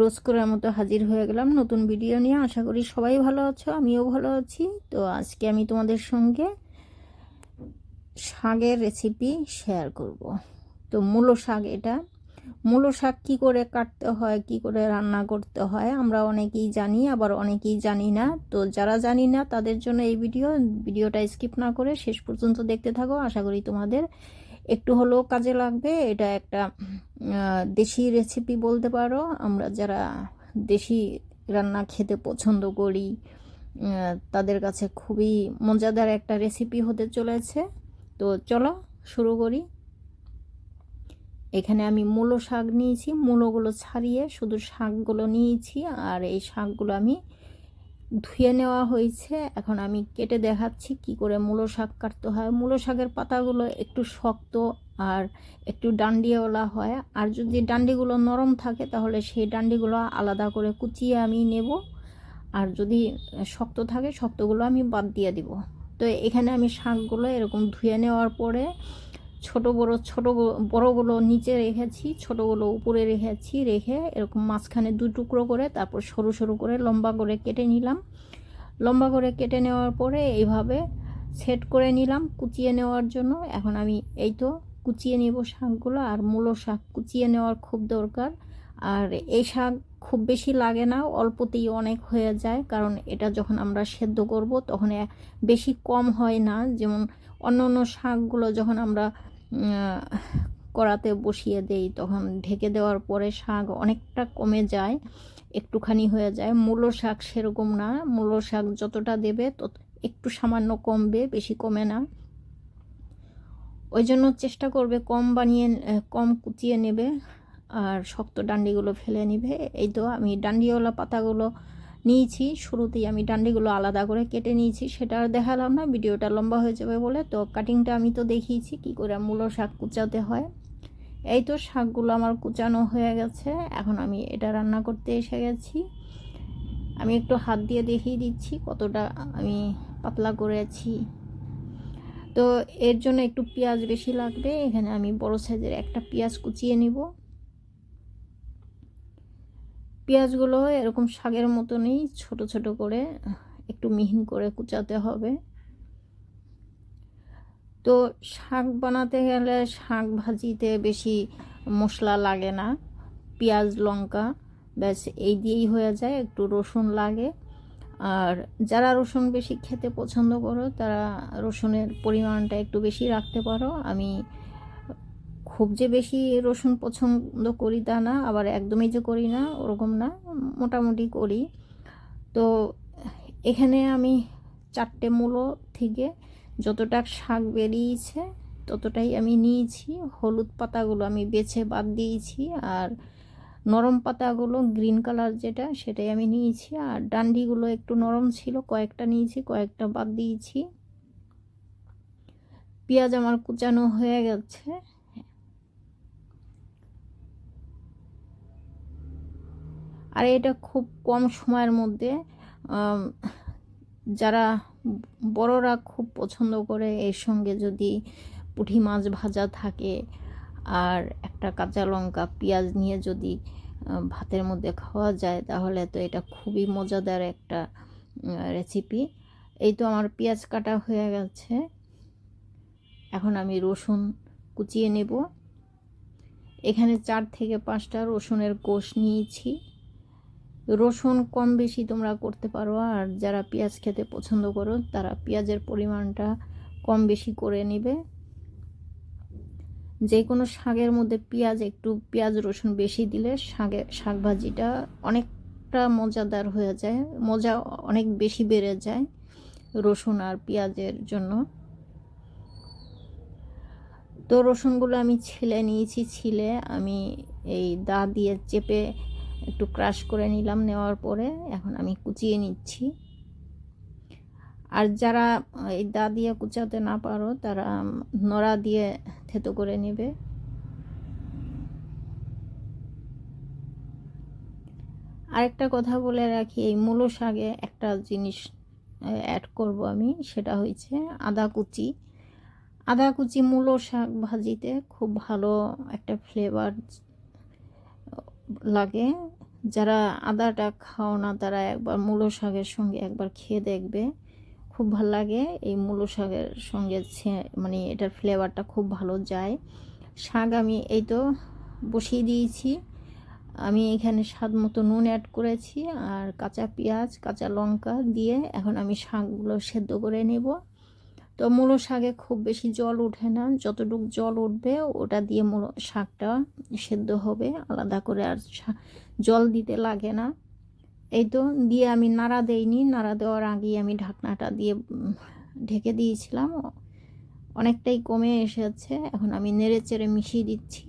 রোজ করার মতো হাজির হয়ে গেলাম। নতুন ভিডিও নিয়ে আশা করি সবাই ভালো আছো, আমিও ভালো আছি। তো আজকে আমি তোমাদের সঙ্গে শাকের রেসিপি শেয়ার করব। তো মূলো শাক এটা। মূলো শাক কী করে কাটতে হয়, কি করে রান্না করতে হয়, আমরা অনেকেই জানি, আবার অনেকেই জানি না। তো যারা জানি না, তাদের জন্য এই ভিডিও ভিডিওটা স্কিপ না করে শেষ পর্যন্ত দেখতে থাকো। আশা করি তোমাদের একটু হলেও কাজে লাগবে। এটা একটা দেশি রেসিপি বলতে পারো। আমরা যারা দেশি রান্না খেতে পছন্দ করি তাদের কাছে খুবই মজাদার একটা রেসিপি হতে চলেছে। তো চলো, শুরু করি। এখানে আমি মূলো শাক নিয়েছি। মূলোগুলো ছাড়িয়ে শুধু শাকগুলো নিয়েছি। আর এই শাকগুলো আমি ধুয়ে নেওয়া হয়েছে। এখন আমি কেটে দেখাচ্ছি কি করে মূলো শাক কাটতে হয়। মূলো শাকের পাতাগুলো একটু শক্ত আর একটু ডান্ডিওয়ালা হয়। আর যদি ডান্ডিগুলো নরম থাকে তাহলে সেই ডান্ডিগুলো আলাদা করে কুচিয়ে আমি নেব। আর যদি শক্ত থাকে শক্তগুলো আমি বাদ দিয়ে দিব। তো এখানে আমি শাকগুলো এরকম ধুয়ে নেওয়ার পরে ছোট বড়, ছোট বড়গুলো নিচে রেখেছি, ছোটগুলো উপরে রেখেছি, রেখে এরকম মাঝখানে দু টুকরো করে তারপর সরু সরু করে লম্বা করে কেটে নিলাম। লম্বা করে কেটে নেওয়ার পরে এইভাবে সেট করে নিলাম কুচিয়ে নেওয়ার জন্য। এখন আমি এই তো কুচিয়ে নেব শাকগুলো আর মূলো শাক কুচিয়ে নেওয়ার খুব দরকার। আর এই শাক খুব বেশি লাগে না, অল্পতেই অনেক হয়ে যায়, কারণ এটা যখন আমরা সেদ্ধ করব তখন বেশি কম হয় না। যেমন অন্য অন্য শাকগুলো যখন আমরা কড়াতে বসিয়ে দেই, তখন ঢেকে দেওয়ার পরে শাক অনেকটা কমে যায়, একটুখানি হয়ে যায়। মূলো শাক সেরকম না, মূলো শাক যতটা দেবে তত একটু সামান্য কমবে, বেশি কমে না। ওই জন্য চেষ্টা করবে কম বানিয়ে, কম কুচিয়ে নেবে, আর শক্ত ডান্ডিগুলো ফেলে নিবে। এই তো আমি ডান্ডিওয়ালা পাতাগুলো নিয়েছি, শুরুতেই আমি ডান্ডিগুলো আলাদা করে কেটে নিয়েছি, সেটা আর দেখালাম না, ভিডিওটা লম্বা হয়ে যাবে বলে। তো কাটিংটা আমি তো দেখিয়েছি, কি করে মূলো শাক কুচাতে হয়। এই তো শাকগুলো আমার কুচানো হয়ে গেছে, এখন আমি এটা রান্না করতে এসে গেছি। আমি একটু হাত দিয়ে দেখিয়ে দিচ্ছি কতটা আমি পাতলা করেছি। তো এর জন্য একটু পেঁয়াজ বেশি লাগবে, এখানে আমি বড় সাইজের একটা পেঁয়াজ কুচিয়ে নিব। পেঁয়াজগুলো এরকম শাকের মতনই ছোট ছোট করে একটু মিহিন করে কুচাতে হবে। তো শাক বানাতে গেলে শাক ভাজিতে বেশি মশলা লাগে না। পেঁয়াজ, লঙ্কা, ব্যাস এই দিয়েই হয়ে যায়, একটু রসুন লাগে। আর যারা রসুন বেশি খেতে পছন্দ করো, তারা রসুনের পরিমাণটা একটু বেশি রাখতে পারো। আমি খুব যে বেশি রসুন পছন্দ করি তা না, আবার একদমই যে করি না, ওরকম না, মোটামুটি করি। তো এখানে আমি চারটে মূলো থেকে যতটা শাক বেরিয়েছে ততটাই আমি নিয়েছি। হলুদ পাতাগুলো আমি বেছে বাদ দিয়েছি আর নরম পাতাগুলো গ্রিন কালার যেটা সেটাই আমি নিয়েছি। আর ডান্ডিগুলো একটু নরম ছিল, কয়েকটা নিয়েছি, কয়েকটা বাদ দিয়েছি। পেঁয়াজ আমার কুচানো হয়ে গেছে। আর এটা খুব কম সময়ের মধ্যে যারা বড়রা খুব পছন্দ করে এর সঙ্গে যদি পুঁটি মাছ ভাজা থাকে আর একটা কাঁচা লঙ্কা পেঁয়াজ নিয়ে যদি ভাতের মধ্যে খাওয়া যায়, তাহলে তো এটা খুবই মজাদার একটা রেসিপি এই তো আমার পেঁয়াজ কাটা হয়ে গেছে। এখন আমি রসুন কুচিয়ে নেব। এখানে চার থেকে পাঁচটা রসুনের কোষ নিয়েছি। রসুন কম বেশি তোমরা করতে পারো, আর যারা পেঁয়াজ খেতে পছন্দ করো, তারা পেঁয়াজের পরিমাণটা কম বেশি করে নেবে। যে কোনো শাকের মধ্যে পেঁয়াজ, একটু পেঁয়াজ, রসুন বেশি দিলে শাকে শাক ভাজিটা অনেকটা মজাদার হয়ে যায়, মজা অনেক বেশি বেড়ে যায় রসুন আর পেঁয়াজের জন্য। তো রসুনগুলো আমি ছিলে নিয়েছি, ছিলে আমি এই দা দিয়ে চেপে একটু ক্রাশ করে নিলাম নেওয়ার পরে এখন আমি কুচিয়ে নিচ্ছি। আর যারা, এই দা দিয়ে কুচাতে না পারো, তারা নড়া দিয়ে থেতো করে নেবে। আরেকটা কথা বলে রাখি, এই মূলো শাকে একটা জিনিস অ্যাড করব আমি, সেটা হয়েছে আদা কুচি। আদা কুচি মূলো শাক ভাজিতে খুব ভালো একটা ফ্লেভার লাগে। যারা আদাটা খাও না, তারা একবার মূলো শাকের সঙ্গে একবার খেয়ে দেখবে। খুব ভালো লাগে। এই মূলো শাকের সঙ্গে মানে এটার ফ্লেভারটা খুব ভালো যায়। শাক আমি এই তো বসিয়ে দিয়েছি। আমি এখানে স্বাদ মতো নুন অ্যাড করেছি আর কাঁচা পেঁয়াজ, কাঁচা লঙ্কা দিয়ে এখন আমি শাকগুলো সেদ্ধ করে নেব। তো মূলো শাকে খুব বেশি জল ওঠে না। যতটুকু জল উঠবে, ওটা দিয়ে মূলো শাকটা সেদ্ধ হবে। আলাদা করে আর জল দিতে লাগে না। এই তো দিয়ে আমি নাড়া দেইনি। নাড়া দেওয়ার আগেই আমি ঢাকনাটা দিয়ে ঢেকে দিয়েছিলাম। অনেকটাই কমে এসেছে। এখন আমি নেড়ে চেড়ে মিশিয়ে দিচ্ছি।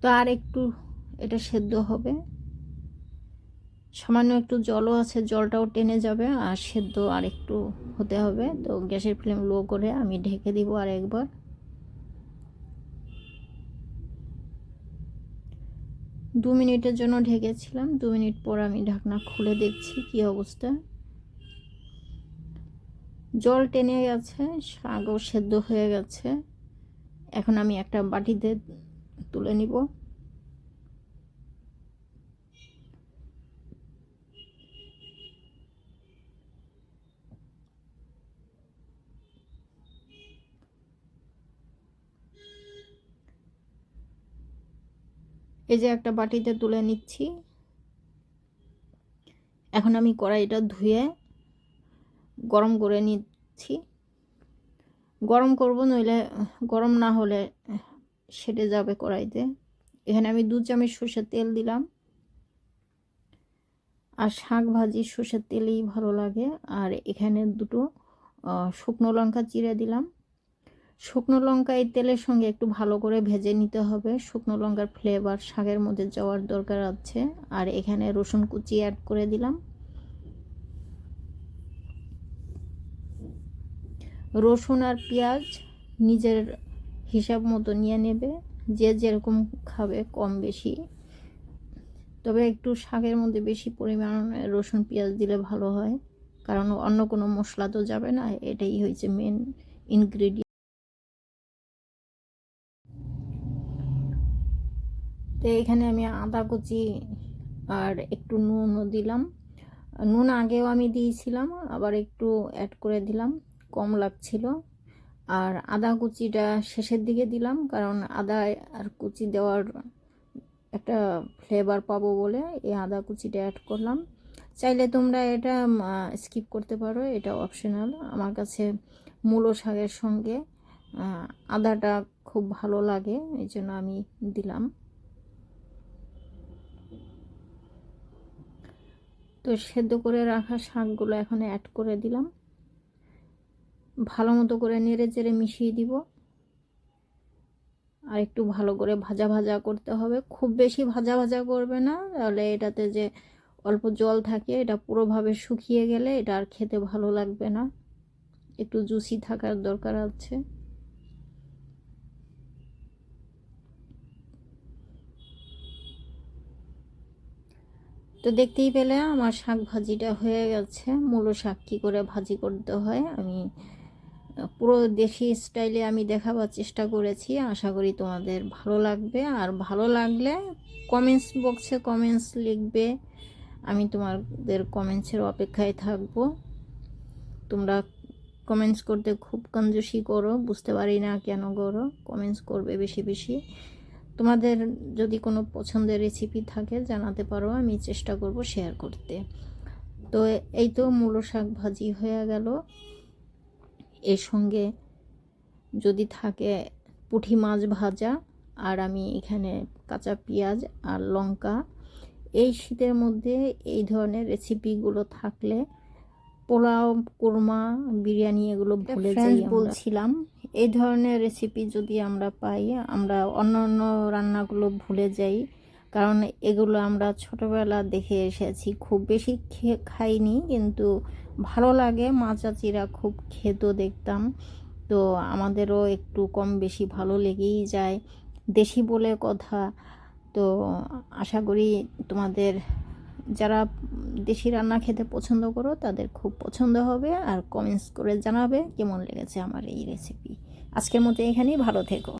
তো আর একটু এটা সেদ্ধ হবে। সামান্য একটু জলও আছে, জলটাও টেনে যাবে আর সেদ্ধ আর একটু হতে হবে। তো গ্যাসের ফ্লেম লো করে আমি ঢেকে দিব আর একবার। দু মিনিটের জন্য ঢেকেছিলাম, দু মিনিট পর আমি ঢাকনা খুলে দেখছি কি অবস্থা। জল টেনে গেছে শাকও সেদ্ধ হয়ে গেছে। এখন আমি একটা বাটিতে তুলে নিব। এই যে একটা বাটিতে তুলে নিচ্ছি। এখন আমি কড়াইটা ধুয়ে গরম করে নিচ্ছি। গরম করব নইলে, গরম না হলে সেটে যাবে কড়াইতে। এখানে আমি দু চামচ সর্ষের তেল দিলাম। আর শাক ভাজি, সর্ষের তেলেই ভালো লাগে। আর এখানে দুটো শুকনো লঙ্কা চিড়ে দিলাম। শুকনো লঙ্কা এই তেলের সঙ্গে একটু ভালো করে ভেজে নিতে হবে। শুকনো লঙ্কার ফ্লেভার শাকের মধ্যে যাওয়ার দরকার আছে। আর এখানে রসুন কুচি অ্যাড করে দিলাম। রসুন আর পেঁয়াজ নিজের হিসাব মতো নিয়ে নেবে। যে যেরকম খাবে কম বেশি। তবে একটু শাকের মধ্যে বেশি পরিমাণে রসুন পেঁয়াজ দিলে ভালো হয়। কারণ অন্য কোনো মশলা তো যাবে না। এটাই হয়েছে মেন ইনগ্রেডিয়েন্ট তো এখানে আমি আদা কুচি আর একটু নুনও দিলাম। নুন আগেও আমি দিয়েছিলাম, আবার একটু অ্যাড করে দিলাম, কম লাগছিল। আর আদা কুচিটা শেষের দিকে দিলাম, কারণ আদা আর কুচি দেওয়ার একটা ফ্লেভার পাবো বলে এই আদা কুচিটা অ্যাড করলাম। চাইলে তোমরা এটা স্কিপ করতে পারো, এটা অপশনাল আমার কাছে মূলো শাকের সঙ্গে আদাটা খুব ভালো লাগে, এই জন্য আমি দিলাম। তো সেদ্ধ করে রাখা শাকগুলো এখন অ্যাড করে দিলাম। ভালো মতো করে নেড়ে চেড়ে মিশিয়ে দিব। আর একটু ভালো করে ভাজা ভাজা করতে হবে। খুব বেশি ভাজা ভাজা করবে না, তাহলে এটাতে যে অল্প জল থাকে, এটা পুরোভাবে শুকিয়ে গেলে এটা আর খেতে ভালো লাগবে না। একটু জুসি থাকার দরকার আছে। তো দেখতেই পেলে আমার শাক ভাজিটা হয়ে গেছে। মূলো শাক কী করে ভাজি করতে হয় আমি, পুরো দেশি স্টাইলে আমি দেখাবার চেষ্টা করেছি। আশা করি তোমাদের ভালো লাগবে। আর ভালো লাগলে কমেন্টস বক্সে কমেন্টস লিখবে। আমি তোমাদের কমেন্টসের অপেক্ষায় থাকব। তোমরা কমেন্টস করতে খুব কঞ্জুসি করো। বুঝতে পারি না কেন করো। কমেন্টস করবে বেশি বেশি। তোমাদের যদি কোনো পছন্দের রেসিপি থাকে জানাতে পারো আমি চেষ্টা করব শেয়ার করতে। তো এই তো মূলো শাক ভাজি হয়ে গেল। এর সঙ্গে যদি থাকে পুঁটি মাছ ভাজা আর আমি এখানে কাঁচা পেঁয়াজ আর লঙ্কা। এই শীতের মধ্যে এই ধরনের রেসিপিগুলো থাকলে পোলাও কোরমা বিরিয়ানি এগুলো ভুলে যাই বলছিলাম এই ধরনের রেসিপি যদি আমরা পাই, আমরা অন্য অন্য রান্নাগুলো ভুলে যাই। কারণ এগুলো আমরা ছোটোবেলা দেখে এসেছি। খুব বেশি খেয়ে খাইনি, কিন্তু ভালো লাগে। মা চাচিরা খুব খেতো দেখতাম। তো আমাদেরও একটু কম বেশি ভালো লেগেই যায়। দেশি বলে কথা। তো আশা করি তোমাদের যারা দেশি রান্না খেতে পছন্দ করো, তাদের খুব পছন্দ হবে আর কমেন্টস করে জানাবে কেমন লেগেছে আমার এই রেসিপি আজকের মতো এখানেই, ভালো থেকো।